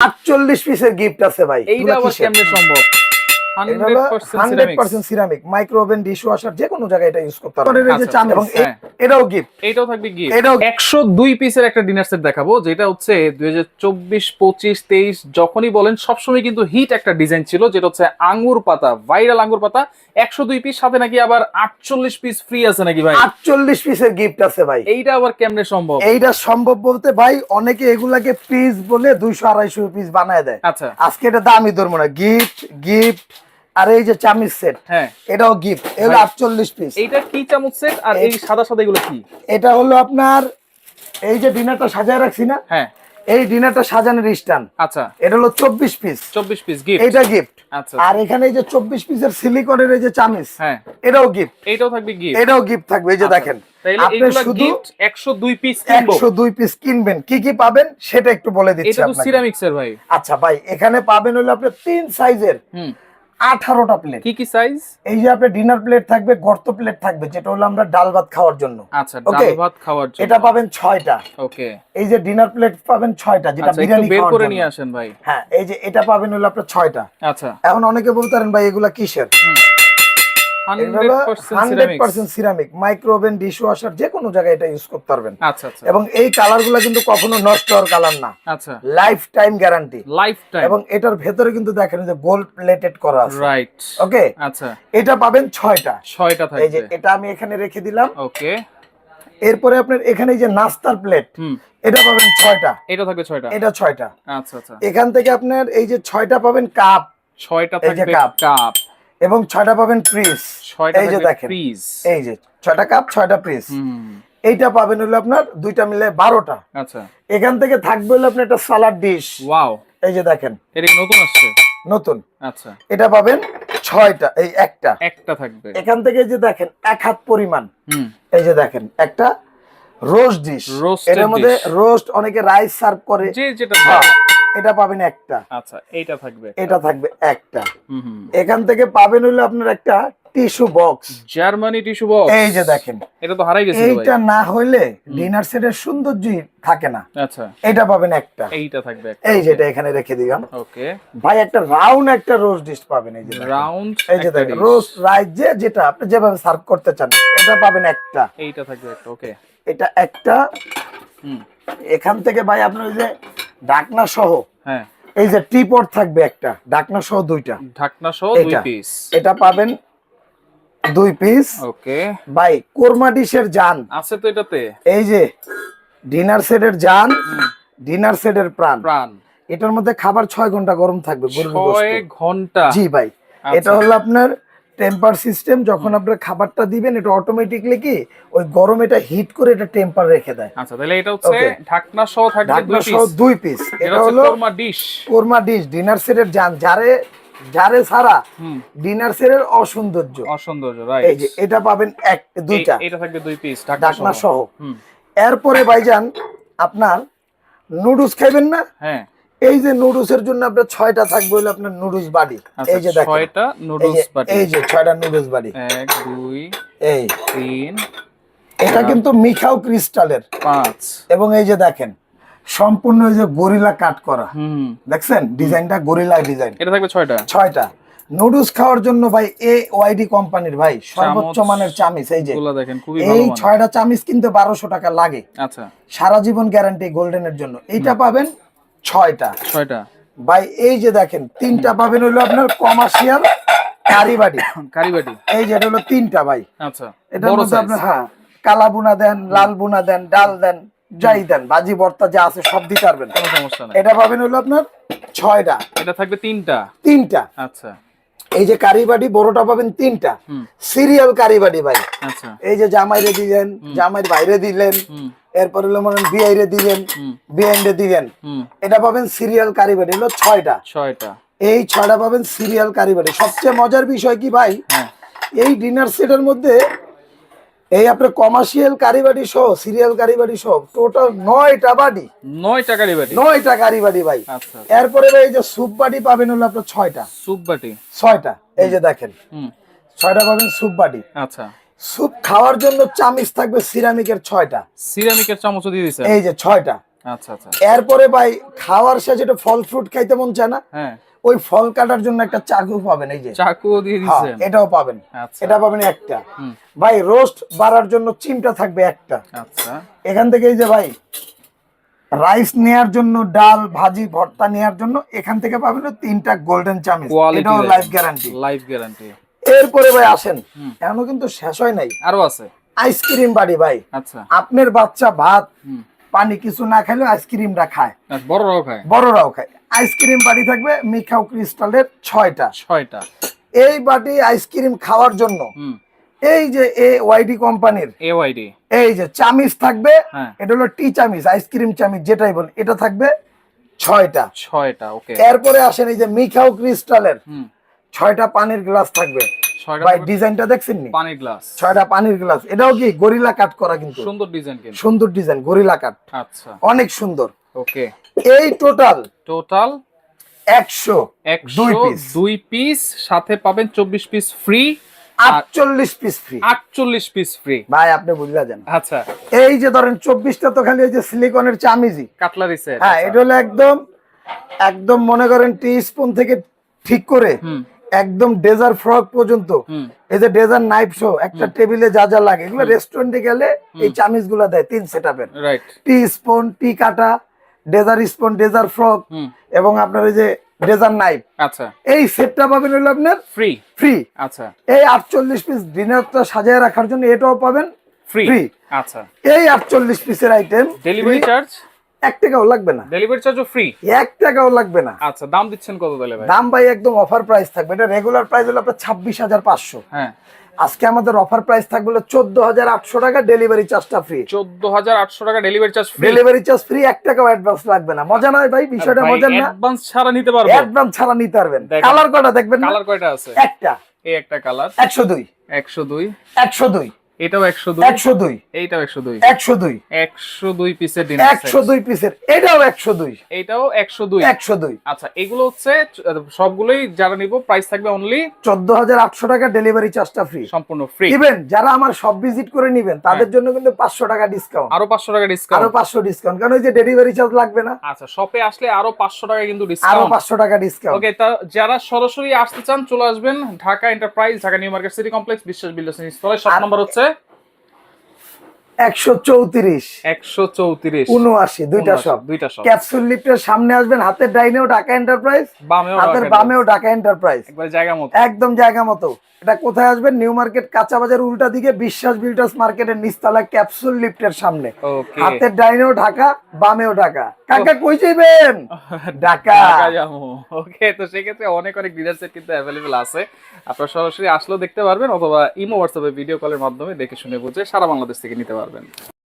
আটচল্লিশ পিসের গিফট আছে ভাই। এইটা আবার কেমনে সম্ভব? Hundred percent hundred percent ceramic micro oven dish washer যে কোনো জায়গায় এটা ইউজ করতে পারবেন। এই যে চান এবং। এটাও গিফট এইটাও থাকবে কি এটাও একশো দুই পিসের একটা ডিনার সেট দেখাবো যেটা হচ্ছে দুই হাজার চব্বিশ পঁচিশ তেইশ যখনই বলেন সবসময় কিন্তু হিট একটা ডিজাইন ছিল যেটা হচ্ছে আঙ্গুর পাতা ভাইরাল আঙ্গুর পাতা। একশো দুই পিস সাথে নাকি আবার আটচল্লিশ পিস ফ্রি আছে নাকি ভাই? আটচল্লিশ পিসের গিফট আছে ভাই। এইটা আবার কেমনে সম্ভব? এইটা সম্ভব বলতে ভাই অনেকে এগুলাকে পিস বলে দুইশো আড়াইশো পিস বানায় দেয়। আচ্ছা। আজকে এটা দামি ধরবো না গিফট গিফট আর এই যে চামিচ সেট হ্যাঁ। এটাও গিফট এগুলো আটচল্লিশ পিস এইটা কি চামচ সেট আর এই সাদা সাদা এগুলো কি? এটা হলো আপনার এই যে ডিনারটা সাজায় রাখছি না হ্যাঁ। এই ডিনারটা সাজানোর স্ট্যান্ড। আচ্ছা। এটা হলো চব্বিশ পিস চব্বিশ পিস গিফট এইটা গিফট আচ্ছা। আর এখানে এই যে চব্বিশ পিসের সিলিকনের এই যে চামিচ হ্যাঁ। এটাও গিফট এইটাও থাকবে গিফট এটাও গিফট থাকবে এই যে দেখেন। আপনি শুধু গিফট একশো দুই পিস কিনবো? একশো দুই পিস কিনবেন। কি কি পাবেন সেটা একটু বলে দিচ্ছি এটা তো। ভাই। আচ্ছা ভাই এখানে পাবেন হলো আপনি তিন সাইজের হুম। আঠারোটা প্লেট কি কি সাইজ এই যে আপনার ডিনার প্লেট থাকবে গর্ত প্লেট থাকবে যেটা হলো আমরা ডাল ভাত খাওয়ার জন্য। আচ্ছা Okay. ডাল ভাত খাওয়ার জন্য। এটা পাবেন ছয়টা। ওকে এই যে ডিনার প্লেট পাবেন ছয়টা যেটা আচ্ছা বিরিয়ানি বের করে নিয়ে আসেন ভাই। হ্যাঁ এই যে এটা পাবেন হলো আপনার ছয়টা। আচ্ছা। এখন অনেকে বলতে পারেন ভাই এগুলা কিসের? Hundred percent hundred ceramics percent ceramic micro oven dish washer যে কোনো জায়গায় এটা ইউজ করতে পারবেন। আচ্ছা আচ্ছা। এবং এই কালার কিন্তু কখনো নষ্ট হওয়ার কালার না। আচ্ছা। Lifetime guarantee lifetime এবং এটার ভেতরে কিন্তু দেখেন যে গোল্ড প্লেটেড করা আছে। রাইট ওকে আচ্ছা। এটা পাবেন এই যে এটা আমি এখানে রেখে দিলাম। ওকে এরপরে আপনার এখানে যে নাস্তার প্লেট এটা পাবেন ছয়টা। এটা থাকবে ছয়টা? এটা ছয়টা। আচ্ছা আচ্ছা। এখান থেকে আপনার এই যে ছয়টা পাবেন কাপ থাকবে কাপ। কাপ এবং ছয়টা পাবেন পিস এই যে দেখেন এই যে ছয়টা কাপ ছয়টা পিস এইটা পাবেন হলো আপনার দুইটা মিলে বারোটা। আচ্ছা। এখান থেকে থাকবে হলো আপনার একটা সালাড ডিশ ওয়াও এই যে দেখেন। এটা নতুন আসছে? নতুন। আচ্ছা। এটা পাবেন ছয়টা এই একটা। একটা থাকবে। এখান থেকে যে দেখেন এক হাত পরিমাণ। হুম। এই যে দেখেন একটা রোস্ট ডিশ এটার মধ্যে রোস্ট অনেকে রাইস সার্ভ করে। যেটা হ্যাঁ। এটা পাবেন একটা। আচ্ছা এইটা থাকবে এটা থাকবে একটা। এখান থেকে পাবেন হলো আপনার একটা tissue box. Germany tissue box? এই যে দেখেন। এটা তো হারাই গেছে ভাই। এইটা না হইলে ডিনার সেটের সৌন্দর্যই থাকে না। আচ্ছা। এটা পাবেন একটা। এইটা থাকবে এই যেটা এখানে রেখে দিলাম। ওকে। ভাই একটা রাউন্ড একটা রোজ ডিশ পাবেন এই যে। রাউন্ড এই যে দেখেন রোস্ট রাইস যে যেটা আপনি যেভাবে সার্ভ করতে চান এটা পাবেন একটা। এইটা থাকবে একটা ওকে। এটা একটা। হুম। এখান থেকে ভাই আপনার ওই যে ডাকনা সহ হ্যাঁ। এই যে টিপট থাকবে একটা ডাকনা সহ দুইটা। ঢাকনা সহ দুই। পিস এটা পাবেন দুই পিস ওকে। ভাই কোরমা ডিশের জান। আছে তো এটাতে। এই যে ডিনার সেটের জান ডিনার সেটের প্রাণ। প্রাণ। এটার মধ্যে খাবার ছয় ঘণ্টা গরম থাকবে ছয় ঘণ্টা। জি ভাই। আচ্ছা। এটা হলো আপনার টেম্পার সিস্টেম যখন আপনার খাবারটা দিবেন এটা অটোমেটিকলি কি ওই গরম এটা হিট করে এটা টেম্পার রেখে দেয়। আচ্ছা তাহলে এটা হচ্ছে ঢাকনা সহ থাকবে ঢাকনা দুই সহ পিস দুই পিস এটা হলো korma dish korma dish dinner সেটের জান। যারে যারে হুম। ডিনার সেটের অসৌন্দর্য। অসৌন্দর্য এই যে এটা পাবেন এক দুইটা। এটা থাকবে দুই পিস ঢাকনা সহ। এরপরে ভাইজান আপনার নুডলস খাইবেন না? হ্যাঁ। এই যে নুডলস এর জন্য আপনার ছয়টা থাকবে হলো আপনার নুডলস বাড়ি আচ্ছা এই যে দেখেন। ছয়টা নুডলস বাটি। এই যে ছয়টা নুডলস বাড়ি এক দুই এই। তিন এটা কিন্তু মিখাও ক্রিস্টালের পাঁচ। এবং এই যে দেখেন সম্পূর্ণ এই যে গরিলা কাট করা। হুম। দেখছেন? ডিজাইনটা গরিলা ডিজাইন এটা থাকবে ছয়টা। ছয়টা। নুডলস খাওয়ার জন্য ভাই এ ওয়াইডি কোম্পানির ভাই সর্বোচ্চ মানের চামিচ এই যে। গুলা দেখেন খুবই এই ভালো মানে ছয়টা চামিচ কিনতে বারোশো টাকা লাগে। আচ্ছা। সারা জীবন গ্যারান্টি গোল্ডেনের জন্য। এইটা পাবেন ছয়টা। ছয়টা। ভাই এই যে দেখেন তিনটা পাবেন হলো আপনার কমার্শিয়াল কারিবাড়ি। কারিবাটি এই যে এটা হলো তিনটা ভাই। আচ্ছা এটার বড় মধ্যে। আপনার হ্যাঁ কালা বুনা দেন লাল বুনা দেন ডাল দেন যাই দেন ভাজি ভর্তা যা আছে সব দিতে পারবেন। কোনো সমস্যা নাই। এটা পাবেন হলো আপনার ছয়টা। এটা থাকবে তিনটা। তিনটা। আচ্ছা। এই যে কারিবাড়ি বড়টা পাবেন তিনটা। সিরিয়াল কারিবাড়ি ভাই। আচ্ছা। এই যে জামাইরে দিলেন জামাইয়ের বাইরে দিলেন। এরপর হলো মনে দিলেন হুম। এটা পাবেন সিরিয়াল কারিবাড়ি হলো ছয়টা। ছয়টা। এই ছয়টা পাবেন সিরিয়াল কারিবাড়ি সবচেয়ে মজার বিষয় কি ভাই? হ্যাঁ। এই ডিনার সেটের মধ্যে এই আপনার কমার্শিয়াল কারিবাড়ি সহ সিরিয়াল কারিবাড়ি সহ টোটাল নয়টা বাড়ি। নয়টা কারিবাটি নয়টা কারিবাড়ি ভাই। আচ্ছা এরপরে ভাই এই যে স্যুপ বাড়ি পাবেন হলো আপনার ছয়টা। স্যুপ বাটি। ছয়টা। এই যে দেখেন। ছয়টা পাবেন স্যুপ বাড়ি আচ্ছা। স্যুপ খাওয়ার জন্য চামিচ থাকবে সিরামিকের ছয়টা। সিরামিকের চামচও দিয়ে দিছে এই যে ছয়টা। আচ্ছা আচ্ছা। এরপরে ভাই খাওয়ার শেষে যেটা ফল ফ্রুট খাইতে মন চায় না হ্যাঁ। ওই ফল কাটার জন্য একটা চাকু পাবেন এই যে। চাকু দিয়ে হ্যাঁ, এটাও পাবেন। আচ্ছা। এটা পাবেন একটা। ভাই রোস্ট বাড়ার জন্য চিমটা থাকবে একটা। আচ্ছা। এখান থেকে এই যে ভাই রাইস নেয়ার জন্য ডাল ভাজি ভর্তা নেয়ার জন্য এখান থেকে পাবেন তিনটা গোল্ডেন চামিচ। এটাও লাইফ গ্যারান্টি লাইফ গ্যারান্টি এরপরে ভাই আসেন। এখনও কিন্তু শেষ হয় নাই। আরও আছে? আইসক্রিম বাড়ি ভাই। আচ্ছা। আপনার বাচ্চা ভাত পানি কিছু না খাইলেও আইসক্রিমটা খায়। বড়রাও খায়? বড়রাও খায়। আইসক্রিম বাড়ি থাকবে মিখাও ক্রিস্টালের ছয়টা। ছয়টা। এই বাটি আইসক্রিম খাওয়ার জন্য এই যে এ ওয়াইডি কোম্পানির এওয়াইডি এই যে চামিচ থাকবে হ্যাঁ। এটা হলো টি চামিচ আইসক্রিম চামিচ যেটাই বল এটা থাকবে ছয়টা। ছয়টা ওকে এরপরে আসেন এই যে মিখাও ক্রিস্টালের ছয়টা পানির গ্লাস থাকবে। ভাই ডিজাইনটা দেখছেন নি? পানির গ্লাস ছয়টা পানির গ্লাস এটাও কি গরিলা কাট করা কিন্তু? সুন্দর ডিজাইন কিন্তু। সুন্দর ডিজাইন গরিলা কাট আচ্ছা। অনেক সুন্দর। ওকে। এই টোটাল টোটাল একশো দুই পিস সাথে পাবেন চব্বিশ পিস ফ্রি আটচল্লিশ পিস ফ্রি আটচল্লিশ পিস ফ্রি ভাই আপনি বুঝলা যান আচ্ছা। এই যে ধরেন চব্বিশটা তো খালি যে সিলিকনের চামিজি। কাটলারি হ্যাঁ এটা হলো একদম একদম মনে করেন টি স্পুন থেকে ঠিক করে একদম ডেজার ফ্রক পর্যন্ত। এই যে ডেজার নাইফ শো একটা টেবিলে যা যা লাগে এগুলো রেস্টুরেন্টে গেলে এই চামিচগুলা দেয় তিন সেট আপের টি স্পুন টি কাটা ডেজার স্পুন ডেজার ফ্রক এবং আপনার এই যে ডেজার নাইফ। আচ্ছা। এই সেটটা পাবেন হলো আপনার ফ্রি ফ্রি আচ্ছা। এই আটচল্লিশ পিস ডিনারটা সাজায় রাখার জন্য এটাও পাবেন ফ্রি। আচ্ছা। এই আটচল্লিশ পিসের আইটেম ডেলিভারি চার্জ এক টাকাও লাগবে না। ডেলিভারি চার্জও ফ্রি এক টাকাও লাগবে না। আচ্ছা দাম দিচ্ছেন কত তাহলে ভাই? দাম ভাই একদম অফার প্রাইস থাকবে। এটা রেগুলার প্রাইস হলো আপনার ছাব্বিশ হাজার পাঁচশো। হ্যাঁ। আজকে আমাদের অফার প্রাইস থাকবে হলো চোদ্দ হাজার আটশো টাকা ডেলিভারি চার্জটা ফ্রি চোদ্দ হাজার আটশো টাকা delivery charge free delivery charge free এক টাকাও অ্যাডভান্স লাগবে না। মজা নয় ভাই বিষয়টা মজা না। অ্যাডভান্স ছাড়া নিতে পারব। অ্যাডভান্স ছাড়া নিতে পারবেন। কালার কটা দেখবেন কালার কয়টা আছে? একটা। এই একটা কালার একশো দুই। একশো দুই। একশো দুই। এটাও একশো দুই। একশো দুই। এইটাও একশো দুই। একশো দুই। একশো দুই পিসের ডিনার একশো দুই পিসের এটাও একশো দুই। এইটাও একশো দুই। একশো দুই। আচ্ছা এগুলো হচ্ছে সবগুলোই যারা নিব প্রাইস থাকবে অনলি চোদ্দ হাজার আটশো টাকা ডেলিভারি চার্জটা ফ্রি সম্পূর্ণ ফ্রি ইভেন যারা আমার সব ভিজিট করে নিবেন তাদের জন্য কিন্তু পাঁচশো টাকা ডিসকাউন্ট আরও পাঁচশো টাকা আরও ডিসকাউন্ট পাঁচশো ডিসকাউন্ট কারণ ওই যে ডেলিভারি চার্জ লাগবে না। আচ্ছা শপে আসলে আরও পাঁচশো টাকা কিন্তু আরও ডিসকাউন্ট পাঁচশো টাকা ডিসকাউন্ট ওকে তা যারা সরাসরি আসতে চান চলে আসবেন Dhaka enterprise Dhaka new market city complex Biswas builders স্থলে শপ আর- নাম্বার হচ্ছে একশো চৌত্রিশ। একশো চৌত্রিশ। উনআশি দুইটা সব দুইটা সব ক্যাপসুল লিফটের সামনে আসবেন হাতের ডাইনেও ঢাকা এন্টারপ্রাইজ হাতের রাখেন। বামেও ঢাকা এন্টারপ্রাইজ জায়গা মতো। একদম জায়গা মতো। এটা কোথায় আসবেন? নিউ মার্কেট কাঁচা বাজার উল্টা দিকে বিশ্বাস বিল্ডার্স মার্কেটের নিচতলা ক্যাপসুল লিফটের সামনে। হাতের ডাইনেও ঢাকা বামেও ঢাকা। কাকা কই যাইবেন? ঢাকা। ওকে তো সেক্ষেত্রে অনেক অনেক ডিলার সেট কিন্তু অ্যাভেলেবেল আছে। আপনারা সরাসরি আসলেও দেখতে পারবেন অথবা ইমো হোয়াটসঅ্যাপে ভিডিও কলের মাধ্যমে দেখে শুনে বুঝে সারা বাংলাদেশ থেকে নিতে পারবেন